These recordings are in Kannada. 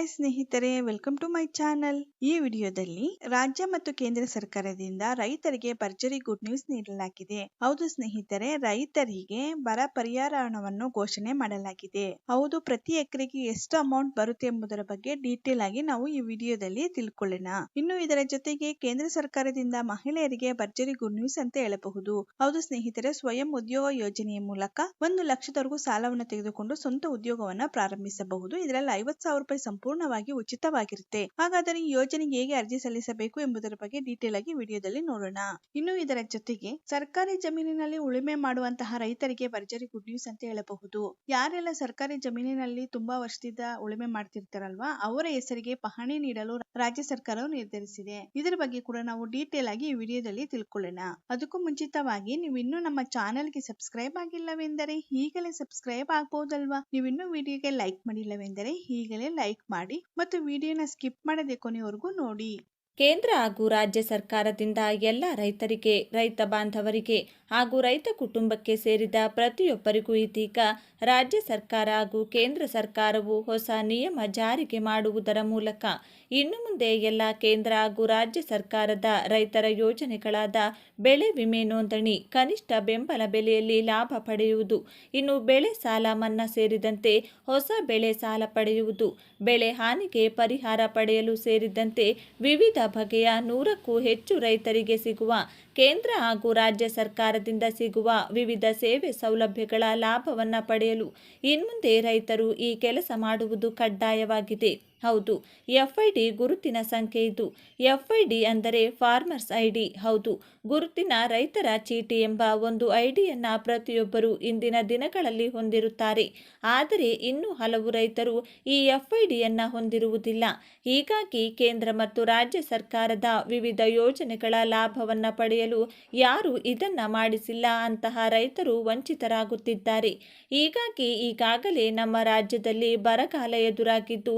ಹಾಯ್ ಸ್ನೇಹಿತರೆ ವೆಲ್ಕಮ್ ಟು ಮೈ ಚಾನಲ್ ಈ ವಿಡಿಯೋದಲ್ಲಿ ರಾಜ್ಯ ಮತ್ತು ಕೇಂದ್ರ ಸರ್ಕಾರದಿಂದ ರೈತರಿಗೆ ಭರ್ಜರಿ ಗುಡ್ ನ್ಯೂಸ್ ನೀಡಲಾಗಿದೆ. ಹೌದು ಸ್ನೇಹಿತರೆ, ರೈತರಿಗೆ ಬರ ಪರಿಹಾರ ಹಣವನ್ನು ಘೋಷಣೆ ಮಾಡಲಾಗಿದೆ. ಹೌದು, ಪ್ರತಿ ಎಕರೆಗೆ ಎಷ್ಟು ಅಮೌಂಟ್ ಬರುತ್ತೆ ಎಂಬುದರ ಬಗ್ಗೆ ಡೀಟೇಲ್ ಆಗಿ ನಾವು ಈ ವಿಡಿಯೋದಲ್ಲಿ ತಿಳ್ಕೊಳ್ಳೋಣ. ಇನ್ನು ಇದರ ಜೊತೆಗೆ ಕೇಂದ್ರ ಸರ್ಕಾರದಿಂದ ಮಹಿಳೆಯರಿಗೆ ಭರ್ಜರಿ ಗುಡ್ ನ್ಯೂಸ್ ಅಂತ ಹೇಳಬಹುದು. ಹೌದು ಸ್ನೇಹಿತರೆ, ಸ್ವಯಂ ಉದ್ಯೋಗ ಯೋಜನೆಯ ಮೂಲಕ ಒಂದು ಲಕ್ಷದವರೆಗೂ ಸಾಲವನ್ನು ತೆಗೆದುಕೊಂಡು ಸ್ವಂತ ಉದ್ಯೋಗವನ್ನು ಪ್ರಾರಂಭಿಸಬಹುದು. ಇದರಲ್ಲಿ ಐವತ್ತು ಸಾವಿರ ರೂಪಾಯಿ ಸಂಪೂರ್ಣವಾಗಿ ಉಚಿತವಾಗಿರುತ್ತೆ. ಹಾಗಾದರೆ ಈ ಯೋಜನೆಗೆ ಹೇಗೆ ಅರ್ಜಿ ಸಲ್ಲಿಸಬೇಕು ಎಂಬುದರ ಬಗ್ಗೆ ಡೀಟೇಲ್ ಆಗಿ ವಿಡಿಯೋದಲ್ಲಿ ನೋಡೋಣ. ಇನ್ನು ಇದರ ಜೊತೆಗೆ ಸರ್ಕಾರಿ ಜಮೀನಿನಲ್ಲಿ ಉಳುಮೆ ಮಾಡುವಂತಹ ರೈತರಿಗೆ ಭರ್ಜರಿ ಗುಡ್ ನ್ಯೂಸ್ ಅಂತ ಹೇಳಬಹುದು. ಯಾರೆಲ್ಲ ಸರ್ಕಾರಿ ಜಮೀನಿನಲ್ಲಿ ತುಂಬಾ ವರ್ಷದಿಂದ ಉಳುಮೆ ಮಾಡ್ತಿರ್ತಾರಲ್ವಾ, ಅವರ ಹೆಸರಿಗೆ ಪಹಣಿ ನೀಡಲು ರಾಜ್ಯ ಸರ್ಕಾರವು ನಿರ್ಧರಿಸಿದೆ. ಇದರ ಬಗ್ಗೆ ಕೂಡ ನಾವು ಡೀಟೇಲ್ ಆಗಿ ಈ ವಿಡಿಯೋದಲ್ಲಿ ತಿಳ್ಕೊಳ್ಳೋಣ. ಅದಕ್ಕೂ ಮುಂಚಿತವಾಗಿ ನೀವು ಇನ್ನೂ ನಮ್ಮ ಚಾನೆಲ್ಗೆ ಸಬ್ಸ್ಕ್ರೈಬ್ ಆಗಿಲ್ಲವೆಂದರೆ ಈಗಲೇ ಸಬ್ಸ್ಕ್ರೈಬ್ ಆಗ್ಬಹುದಲ್ವಾ ನೀವು ಇನ್ನು ವಿಡಿಯೋಗೆ ಲೈಕ್ ಮಾಡಿಲ್ಲವೆಂದರೆ ಈಗಲೇ ಲೈಕ್ ಮಾಡಿ. ಮತ್ತು ವಿಡಿಯೋನ ಸ್ಕಿಪ್ ಮಾಡದೆ ಕೊನೆವರೆಗೂ ನೋಡಿ. ಕೇಂದ್ರ ಹಾಗೂ ರಾಜ್ಯ ಸರ್ಕಾರದಿಂದ ಎಲ್ಲ ರೈತರಿಗೆ, ರೈತ ಬಾಂಧವರಿಗೆ ಹಾಗೂ ರೈತ ಕುಟುಂಬಕ್ಕೆ ಸೇರಿದ ಪ್ರತಿಯೊಬ್ಬರಿಗೂ ಇದೀಗ ರಾಜ್ಯ ಸರ್ಕಾರ ಹಾಗೂ ಕೇಂದ್ರ ಸರ್ಕಾರವು ಹೊಸ ನಿಯಮ ಜಾರಿಗೆ ಮಾಡುವುದರ ಮೂಲಕ ಇನ್ನು ಮುಂದೆ ಎಲ್ಲ ಕೇಂದ್ರ ಹಾಗೂ ರಾಜ್ಯ ಸರ್ಕಾರದ ರೈತರ ಯೋಜನೆಗಳಾದ ಬೆಳೆ ವಿಮೆ ನೋಂದಣಿ, ಕನಿಷ್ಠ ಬೆಂಬಲ ಬೆಲೆಯಲ್ಲಿ ಲಾಭ ಪಡೆಯುವುದು, ಇನ್ನು ಬೆಳೆ ಸಾಲ ಮನ್ನಾ ಸೇರಿದಂತೆ ಹೊಸ ಬೆಳೆ ಸಾಲ ಪಡೆಯುವುದು, ಬೆಳೆ ಹಾನಿಗೆ ಪರಿಹಾರ ಪಡೆಯಲು ಸೇರಿದಂತೆ ವಿವಿಧ ಬಗೆಯ ನೂರಕ್ಕೂ ಹೆಚ್ಚು ರೈತರಿಗೆ ಸಿಗುವ ಕೇಂದ್ರ ಹಾಗೂ ರಾಜ್ಯ ಸರ್ಕಾರದಿಂದ ಸಿಗುವ ವಿವಿಧ ಸೇವೆ ಸೌಲಭ್ಯಗಳ ಲಾಭವನ್ನು ಪಡೆಯಲು ಇನ್ಮುಂದೆ ರೈತರು ಈ ಕೆಲಸ ಮಾಡುವುದು ಕಡ್ಡಾಯವಾಗಿದೆ. ಹೌದು. ಎಫ್ಐಡಿ ಗುರುತಿನ ಸಂಖ್ಯೆ ಇದು. ಎಫ್ ಐ ಡಿ ಅಂದರೆ ಫಾರ್ಮರ್ಸ್ ಐ ಡಿ ಹೌದು. ಗುರುತಿನ ರೈತರ ಚೀಟಿ ಎಂಬ ಒಂದು ಐಡಿಯನ್ನು ಪ್ರತಿಯೊಬ್ಬರು ಇಂದಿನ ದಿನಗಳಲ್ಲಿ ಹೊಂದಿರುತ್ತಾರೆ. ಆದರೆ ಇನ್ನೂ ಹಲವು ರೈತರು ಈ ಎಫ್ ಐ ಡಿಯನ್ನು ಹೊಂದಿರುವುದಿಲ್ಲ. ಹೀಗಾಗಿ ಕೇಂದ್ರ ಮತ್ತು ರಾಜ್ಯ ಸರ್ಕಾರದ ವಿವಿಧ ಯೋಜನೆಗಳ ಲಾಭವನ್ನು ಪಡೆಯಲು ಯಾರು ಇದನ್ನು ಮಾಡಿಸಿಲ್ಲ ಅಂತಹ ರೈತರು ವಂಚಿತರಾಗುತ್ತಿದ್ದಾರೆ. ಹೀಗಾಗಿ ಈಗಾಗಲೇ ನಮ್ಮ ರಾಜ್ಯದಲ್ಲಿ ಬರಗಾಲ ಎದುರಾಗಿದ್ದು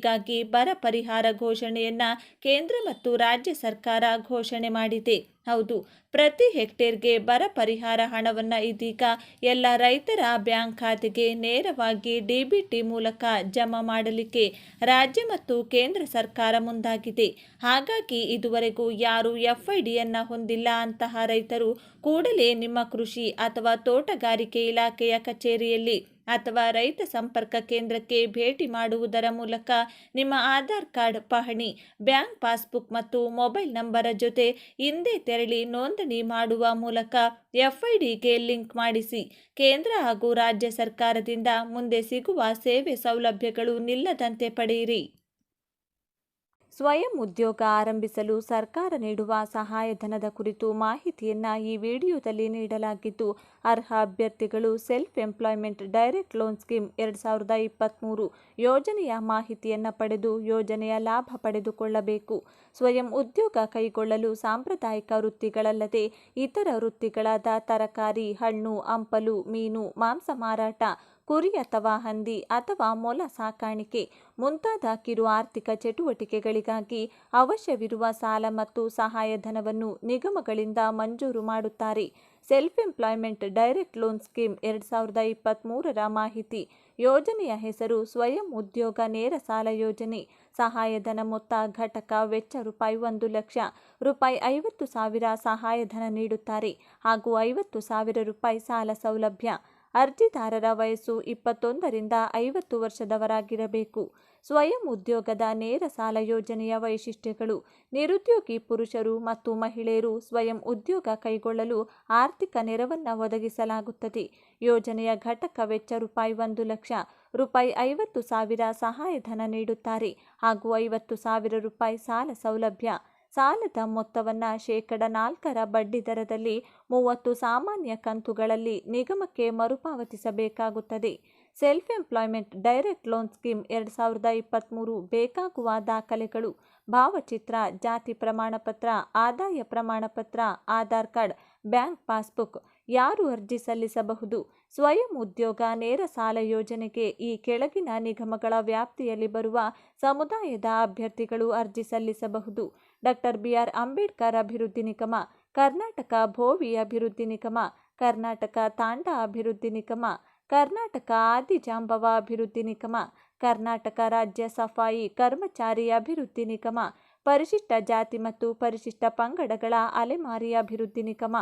ಹೀಗಾಗಿ ಬರ ಪರಿಹಾರ ಘೋಷಣೆಯನ್ನ ಕೇಂದ್ರ ಮತ್ತು ರಾಜ್ಯ ಸರ್ಕಾರ ಘೋಷಣೆ ಮಾಡಿದೆ. ಹೌದು, ಪ್ರತಿ ಹೆಕ್ಟೇರ್ಗೆ ಬರ ಪರಿಹಾರ ಹಣವನ್ನು ಇದೀಗ ಎಲ್ಲ ರೈತರ ಬ್ಯಾಂಕ್ ಖಾತೆಗೆ ನೇರವಾಗಿ ಡಿಬಿಟಿ ಮೂಲಕ ಜಮಾ ಮಾಡಲಿಕ್ಕೆ ರಾಜ್ಯ ಮತ್ತು ಕೇಂದ್ರ ಸರ್ಕಾರ ಮುಂದಾಗಿದೆ. ಹಾಗಾಗಿ ಇದುವರೆಗೂ ಯಾರು ಎಫ್ಐಡಿಯನ್ನು ಹೊಂದಿಲ್ಲ ಅಂತಹ ರೈತರು ಕೂಡಲೇ ನಿಮ್ಮ ಕೃಷಿ ಅಥವಾ ತೋಟಗಾರಿಕೆ ಇಲಾಖೆಯ ಕಚೇರಿಯಲ್ಲಿ ಅಥವಾ ರೈತ ಸಂಪರ್ಕ ಕೇಂದ್ರಕ್ಕೆ ಭೇಟಿ ಮಾಡುವುದರ ಮೂಲಕ ನಿಮ್ಮ ಆಧಾರ್ ಕಾರ್ಡ್ ಪಹಣಿ, ಬ್ಯಾಂಕ್ ಪಾಸ್ಬುಕ್ ಮತ್ತು ಮೊಬೈಲ್ ನಂಬರ ಜೊತೆ ಹಿಂದೆ ತೆರಳಿ ನೋಂದಣಿ ಮಾಡುವ ಮೂಲಕ ಎಫ್ಐಡಿಗೆ ಲಿಂಕ್ ಮಾಡಿಸಿ. ಕೇಂದ್ರ ಹಾಗೂ ರಾಜ್ಯ ಸರ್ಕಾರದಿಂದ ಮುಂದೆ ಸಿಗುವ ಸೇವೆ ಸೌಲಭ್ಯಗಳು ನಿಲ್ಲದಂತೆ ಪಡೆಯಿರಿ. ಸ್ವಯಂ ಉದ್ಯೋಗ ಆರಂಭಿಸಲು ಸರ್ಕಾರ ನೀಡುವ ಸಹಾಯಧನದ ಕುರಿತು ಮಾಹಿತಿಯನ್ನು ಈ ವಿಡಿಯೋದಲ್ಲಿ ನೀಡಲಾಗಿದ್ದು, ಅರ್ಹ ಅಭ್ಯರ್ಥಿಗಳು self employment direct loan scheme ಎರಡು ಸಾವಿರದ ಇಪ್ಪತ್ತ್ಮೂರು ಯೋಜನೆಯ ಮಾಹಿತಿಯನ್ನು ಪಡೆದು ಯೋಜನೆಯ ಲಾಭ ಪಡೆದುಕೊಳ್ಳಬೇಕು. ಸ್ವಯಂ ಉದ್ಯೋಗ ಕೈಗೊಳ್ಳಲು ಸಾಂಪ್ರದಾಯಿಕ ವೃತ್ತಿಗಳಲ್ಲದೆ ಇತರ ವೃತ್ತಿಗಳಾದ ತರಕಾರಿ, ಹಣ್ಣು, ಹಂಪಲು, ಮೀನು, ಮಾಂಸ ಮಾರಾಟ ಕುರಿ ಅಥವಾ ಹಂದಿ ಅಥವಾ ಮೊಲ ಸಾಕಾಣಿಕೆ ಮುಂತಾದ ಕಿರು ಆರ್ಥಿಕ ಚಟುವಟಿಕೆಗಳಿಗಾಗಿ ಅವಶ್ಯವಿರುವ ಸಾಲ ಮತ್ತು ಸಹಾಯಧನವನ್ನು ನಿಗಮಗಳಿಂದ ಮಂಜೂರು ಮಾಡುತ್ತಾರೆ. Self employment direct loan scheme ಎರಡು ಸಾವಿರದ ಇಪ್ಪತ್ತ್ಮೂರರ ಮಾಹಿತಿ. ಯೋಜನೆಯ ಹೆಸರು ಸ್ವಯಂ ಉದ್ಯೋಗ ನೇರ ಸಾಲ ಯೋಜನೆ. ಸಹಾಯಧನ ಮೊತ್ತ ಘಟಕ ವೆಚ್ಚ ರೂಪಾಯಿ ಒಂದು ಲಕ್ಷ. ರೂಪಾಯಿ ಐವತ್ತು ಸಾವಿರ ಸಹಾಯಧನ ನೀಡುತ್ತಾರೆ. ಹಾಗೂ ಐವತ್ತು ಸಾವಿರ ರೂಪಾಯಿ ಸಾಲ ಸೌಲಭ್ಯ. ಅರ್ಜಿದಾರರ ವಯಸ್ಸು ಇಪ್ಪತ್ತೊಂದರಿಂದ ಐವತ್ತು ವರ್ಷದವರಾಗಿರಬೇಕು. ಸ್ವಯಂ ಉದ್ಯೋಗದ ನೇರ ಸಾಲ ಯೋಜನೆಯ ವೈಶಿಷ್ಟ್ಯಗಳು. ನಿರುದ್ಯೋಗಿ ಪುರುಷರು ಮತ್ತು ಮಹಿಳೆಯರು ಸ್ವಯಂ ಉದ್ಯೋಗ ಕೈಗೊಳ್ಳಲು ಆರ್ಥಿಕ ನೆರವನ್ನು ಒದಗಿಸಲಾಗುತ್ತದೆ. ಯೋಜನೆಯ ಘಟಕ ವೆಚ್ಚ ರೂಪಾಯಿ ಒಂದು ಲಕ್ಷ, ರೂಪಾಯಿ ಐವತ್ತು ಸಾವಿರ ಸಹಾಯಧನ ನೀಡುತ್ತಾರೆ ಹಾಗೂ ಐವತ್ತು ಸಾವಿರ ರೂಪಾಯಿ ಸಾಲ ಸೌಲಭ್ಯ. ಸಾಲದ ಮೊತ್ತವನ್ನು ಶೇಕಡ ನಾಲ್ಕರ ಬಡ್ಡಿ ದರದಲ್ಲಿ ಮೂವತ್ತು ಸಾಮಾನ್ಯ ಕಂತುಗಳಲ್ಲಿ ನಿಗಮಕ್ಕೆ ಮರುಪಾವತಿಸಬೇಕಾಗುತ್ತದೆ. Self employment direct loan scheme ಎರಡು ಸಾವಿರದ ಇಪ್ಪತ್ತ್ಮೂರು ಬೇಕಾಗುವ ದಾಖಲೆಗಳು, ಭಾವಚಿತ್ರ, ಜಾತಿ ಪ್ರಮಾಣಪತ್ರ, ಆದಾಯ ಪ್ರಮಾಣಪತ್ರ, ಆಧಾರ್ ಕಾರ್ಡ್, ಬ್ಯಾಂಕ್ ಪಾಸ್ಬುಕ್ ಯಾರು ಅರ್ಜಿ ಸಲ್ಲಿಸಬಹುದು? ಸ್ವಯಂ ಉದ್ಯೋಗ ನೇರ ಸಾಲ ಯೋಜನೆಗೆ ಈ ಕೆಳಗಿನ ನಿಗಮಗಳ ವ್ಯಾಪ್ತಿಯಲ್ಲಿ ಬರುವ ಸಮುದಾಯದ ಅಭ್ಯರ್ಥಿಗಳು ಅರ್ಜಿ ಸಲ್ಲಿಸಬಹುದು. ಡಾಕ್ಟರ್ ಬಿಆರ್ ಅಂಬೇಡ್ಕರ್ ಅಭಿವೃದ್ಧಿ ನಿಗಮ, ಕರ್ನಾಟಕ ಭೋವಿ ಅಭಿವೃದ್ಧಿ ನಿಗಮ, ಕರ್ನಾಟಕ ತಾಂಡ ಅಭಿವೃದ್ಧಿ ನಿಗಮ, ಕರ್ನಾಟಕ ಆದಿಜಾಂಬವ ಅಭಿವೃದ್ಧಿ ನಿಗಮ, ಕರ್ನಾಟಕ ರಾಜ್ಯ ಸಫಾಯಿ ಕರ್ಮಚಾರಿ ಅಭಿವೃದ್ಧಿ ನಿಗಮ, ಪರಿಶಿಷ್ಟ ಜಾತಿ ಮತ್ತು ಪರಿಶಿಷ್ಟ ಪಂಗಡಗಳ ಅಲೆಮಾರಿ ಅಭಿವೃದ್ಧಿ ನಿಗಮ.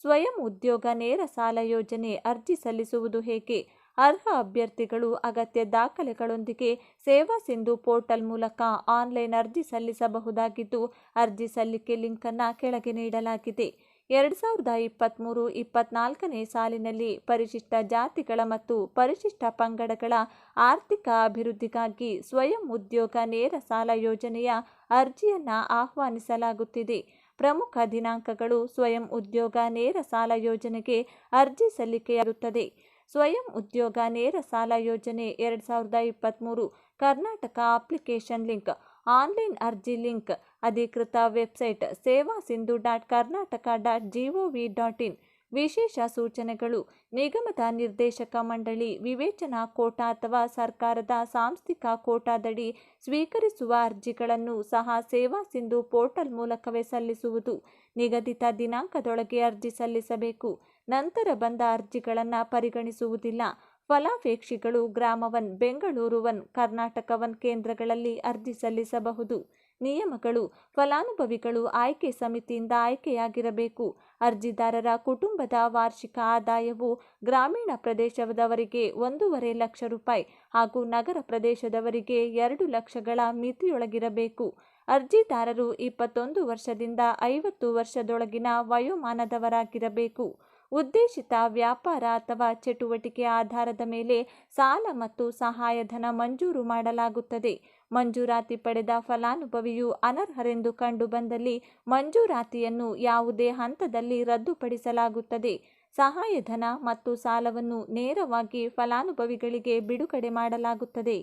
ಸ್ವಯಂ ಉದ್ಯೋಗ ನೇರ ಸಾಲ ಯೋಜನೆ ಅರ್ಜಿ ಸಲ್ಲಿಸುವುದು ಹೇಗೆ? ಅರ್ಹ ಅಭ್ಯರ್ಥಿಗಳು ಅಗತ್ಯ ದಾಖಲೆಗಳೊಂದಿಗೆ ಸೇವಾ ಸಿಂಧು ಪೋರ್ಟಲ್ ಮೂಲಕ ಆನ್ಲೈನ್ ಅರ್ಜಿ ಸಲ್ಲಿಸಬಹುದಾಗಿದ್ದು, ಅರ್ಜಿ ಸಲ್ಲಿಕೆ ಲಿಂಕನ್ನು ಕೆಳಗೆ ನೀಡಲಾಗಿದೆ. ಎರಡು ಸಾವಿರದ ಇಪ್ಪತ್ತ್ಮೂರು ಇಪ್ಪತ್ನಾಲ್ಕನೇ ಸಾಲಿನಲ್ಲಿ ಪರಿಶಿಷ್ಟ ಜಾತಿಗಳ ಮತ್ತು ಪರಿಶಿಷ್ಟ ಪಂಗಡಗಳ ಆರ್ಥಿಕ ಅಭಿವೃದ್ಧಿಗಾಗಿ ಸ್ವಯಂ ಉದ್ಯೋಗ ನೇರ ಸಾಲ ಯೋಜನೆಯ ಅರ್ಜಿಯನ್ನು ಆಹ್ವಾನಿಸಲಾಗುತ್ತಿದೆ. ಪ್ರಮುಖ ದಿನಾಂಕಗಳು ಸ್ವಯಂ ಉದ್ಯೋಗ ನೇರ ಸಾಲ ಯೋಜನೆಗೆ ಅರ್ಜಿ ಸಲ್ಲಿಕೆಯಾಗುತ್ತದೆ. ಸ್ವಯಂ ಉದ್ಯೋಗ ನೇರ ಸಾಲ ಯೋಜನೆ ಎರಡು ಸಾವಿರದ ಇಪ್ಪತ್ತ್ಮೂರು ಕರ್ನಾಟಕ ಅಪ್ಲಿಕೇಶನ್ ಲಿಂಕ್, ಆನ್ಲೈನ್ ಅರ್ಜಿ ಲಿಂಕ್, ಅಧಿಕೃತ website Seva Sindhu dot Karnataka dot G O V dot in. ವಿಶೇಷ ಸೂಚನೆಗಳು, ನಿಗಮದ ನಿರ್ದೇಶಕ ಮಂಡಳಿ, ವಿವೇಚನಾ ಕೋಟಾ ಅಥವಾ ಸರ್ಕಾರದ ಸಾಂಸ್ಥಿಕ ಕೋಟಾದಡಿ ಸ್ವೀಕರಿಸುವ ಅರ್ಜಿಗಳನ್ನು ಸಹ ಸೇವಾ ಸಿಂಧು ಪೋರ್ಟಲ್ ಮೂಲಕವೇ ಸಲ್ಲಿಸುವುದು, ನಿಗದಿತ ದಿನಾಂಕದೊಳಗೆ ಅರ್ಜಿ ಸಲ್ಲಿಸಬೇಕು. ನಂತರ ಬಂದ ಅರ್ಜಿಗಳನ್ನು ಪರಿಗಣಿಸುವುದಿಲ್ಲ. ಫಲಾಪೇಕ್ಷಿಗಳು ಗ್ರಾಮವನ್ ಬೆಂಗಳೂರು ಒನ್ ಕರ್ನಾಟಕ ಒನ್ ಕೇಂದ್ರಗಳಲ್ಲಿ ಅರ್ಜಿ ಸಲ್ಲಿಸಬಹುದು. ನಿಯಮಗಳು, ಫಲಾನುಭವಿಗಳು ಆಯ್ಕೆ ಸಮಿತಿಯಿಂದ ಆಯ್ಕೆಯಾಗಿರಬೇಕು. ಅರ್ಜಿದಾರರ ಕುಟುಂಬದ ವಾರ್ಷಿಕ ಆದಾಯವು ಗ್ರಾಮೀಣ ಪ್ರದೇಶದವರಿಗೆ ಒಂದೂವರೆ ಲಕ್ಷ ರೂಪಾಯಿ ಹಾಗೂ ನಗರ ಪ್ರದೇಶದವರಿಗೆ ಎರಡು ಲಕ್ಷಗಳ ಮಿತಿಯೊಳಗಿರಬೇಕು. ಅರ್ಜಿದಾರರು ಇಪ್ಪತ್ತೊಂದು ವರ್ಷದಿಂದ ಐವತ್ತು ವರ್ಷದೊಳಗಿನ ವಯೋಮಾನದವರಾಗಿರಬೇಕು. ಉದ್ದೇಶಿತ ವ್ಯಾಪಾರ ಅಥವಾ ಚಟುವಟಿಕೆ ಆಧಾರದ ಮೇಲೆ ಸಾಲ ಮತ್ತು ಸಹಾಯಧನ ಮಂಜೂರು ಮಾಡಲಾಗುತ್ತದೆ. ಮಂಜೂರಾತಿ ಪಡೆದ ಫಲಾನುಭವಿಯು ಅನರ್ಹರೆಂದು ಕಂಡುಬಂದಲ್ಲಿ ಮಂಜೂರಾತಿಯನ್ನು ಯಾವುದೇ ಹಂತದಲ್ಲಿ ರದ್ದುಪಡಿಸಲಾಗುತ್ತದೆ. ಸಹಾಯಧನ ಮತ್ತು ಸಾಲವನ್ನು ನೇರವಾಗಿ ಫಲಾನುಭವಿಗಳಿಗೆ ಬಿಡುಗಡೆ ಮಾಡಲಾಗುತ್ತದೆ.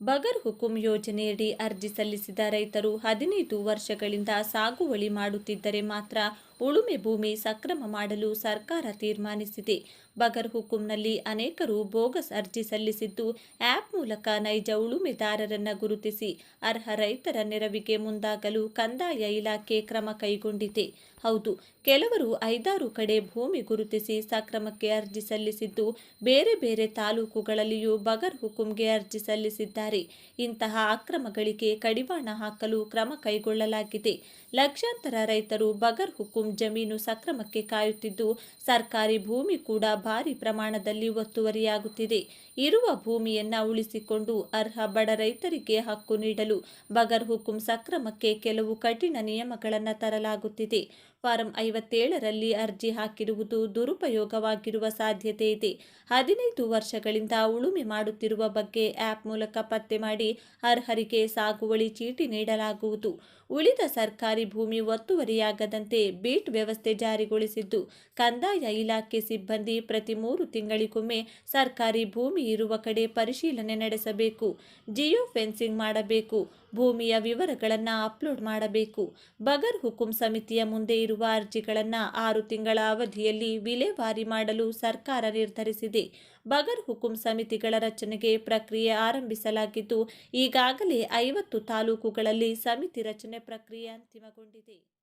ಬಗರ್ ಹುಕುಂ ಯೋಜನೆಯಡಿ ಅರ್ಜಿ ಸಲ್ಲಿಸಿದ ರೈತರು ಹದಿನೈದು ವರ್ಷಗಳಿಂದ ಸಾಗುವಳಿ ಮಾಡುತ್ತಿದ್ದರೆ ಮಾತ್ರ ಉಳುಮೆ ಭೂಮಿ ಸಕ್ರಮ ಮಾಡಲು ಸರ್ಕಾರ ತೀರ್ಮಾನಿಸಿದೆ. ಬಗರ್ ಹುಕುಂನಲ್ಲಿ ಅನೇಕರು ಬೋಗಸ್ ಅರ್ಜಿ ಸಲ್ಲಿಸಿದ್ದು, ಆ್ಯಪ್ ಮೂಲಕ ನೈಜ ಉಳುಮೆದಾರರನ್ನು ಗುರುತಿಸಿ ಅರ್ಹ ರೈತರ ನೆರವಿಗೆ ಮುಂದಾಗಲು ಕಂದಾಯ ಇಲಾಖೆ ಕ್ರಮ ಕೈಗೊಂಡಿದೆ. ಹೌದು, ಕೆಲವರು ಐದಾರು ಕಡೆ ಭೂಮಿ ಗುರುತಿಸಿ ಸಕ್ರಮಕ್ಕೆ ಅರ್ಜಿ ಸಲ್ಲಿಸಿದ್ದು, ಬೇರೆ ಬೇರೆ ತಾಲೂಕುಗಳಲ್ಲಿಯೂ ಬಗರ್ ಹುಕುಂಗೆ ಅರ್ಜಿ ಸಲ್ಲಿಸಿದ್ದಾರೆ. ಇಂತಹ ಅಕ್ರಮಗಳಿಗೆ ಕಡಿವಾಣ ಹಾಕಲು ಕ್ರಮ ಕೈಗೊಳ್ಳಲಾಗಿದೆ. ಲಕ್ಷಾಂತರ ರೈತರು ಬಗರ್ ಹುಕುಂ ಜಮೀನು ಸಕ್ರಮಕ್ಕೆ ಕಾಯುತ್ತಿದ್ದು, ಸರ್ಕಾರಿ ಭೂಮಿ ಕೂಡ ಭಾರಿ ಪ್ರಮಾಣದಲ್ಲಿ ಒತ್ತುವರಿಯಾಗುತ್ತಿದೆ. ಇರುವ ಭೂಮಿಯನ್ನ ಉಳಿಸಿಕೊಂಡು ಅರ್ಹ ಬಡ ರೈತರಿಗೆ ಹಕ್ಕು ನೀಡಲು ಬಗರ್ ಹುಕುಂ ಸಕ್ರಮಕ್ಕೆ ಕೆಲವು ಕಠಿಣ ನಿಯಮಗಳನ್ನು ತರಲಾಗುತ್ತಿದೆ. ಫಾರಂ ಐವತ್ತೇಳರಲ್ಲಿ ಅರ್ಜಿ ಹಾಕಿರುವುದು ದುರುಪಯೋಗವಾಗಿರುವ ಸಾಧ್ಯತೆ ಇದೆ. ಹದಿನೈದು ವರ್ಷಗಳಿಂದ ಉಳುಮೆ ಮಾಡುತ್ತಿರುವ ಬಗ್ಗೆ ಆ್ಯಪ್ ಮೂಲಕ ಪತ್ತೆ ಮಾಡಿ ಅರ್ಹರಿಗೆ ಸಾಗುವಳಿ ಚೀಟಿ ನೀಡಲಾಗುವುದು. ಉಳಿದ ಸರ್ಕಾರಿ ಭೂಮಿ ಒತ್ತುವರಿಯಾಗದಂತೆ ಬೀಟ್ ವ್ಯವಸ್ಥೆ ಜಾರಿಗೊಳಿಸಿದ್ದು, ಕಂದಾಯ ಇಲಾಖೆ ಸಿಬ್ಬಂದಿ ಪ್ರತಿ ಮೂರು ತಿಂಗಳಿಗೊಮ್ಮೆ ಸರ್ಕಾರಿ ಭೂಮಿ ಇರುವ ಕಡೆ ಪರಿಶೀಲನೆ ನಡೆಸಬೇಕು, ಜಿಯೋ ಫೆನ್ಸಿಂಗ್ ಮಾಡಬೇಕು. ಭೂಮಿಯ ವಿವರಗಳನ್ನು ಅಪ್ಲೋಡ್ ಮಾಡಬೇಕು. ಬಗರ್ ಹುಕುಂ ಸಮಿತಿಯ ಮುಂದೆ ಇರುವ ಅರ್ಜಿಗಳನ್ನು ಆರು ತಿಂಗಳ ಅವಧಿಯಲ್ಲಿ ವಿಲೇವಾರಿ ಮಾಡಲು ಸರ್ಕಾರ ನಿರ್ಧರಿಸಿದೆ. ಬಗರ್ ಹುಕುಂ ಸಮಿತಿಗಳ ರಚನೆಗೆ ಪ್ರಕ್ರಿಯೆ ಆರಂಭಿಸಲಾಗಿದ್ದು, ಈಗಾಗಲೇ ಐವತ್ತು ತಾಲೂಕುಗಳಲ್ಲಿ ಸಮಿತಿ ರಚನೆ ಪ್ರಕ್ರಿಯೆ ಅಂತಿಮಗೊಂಡಿದೆ.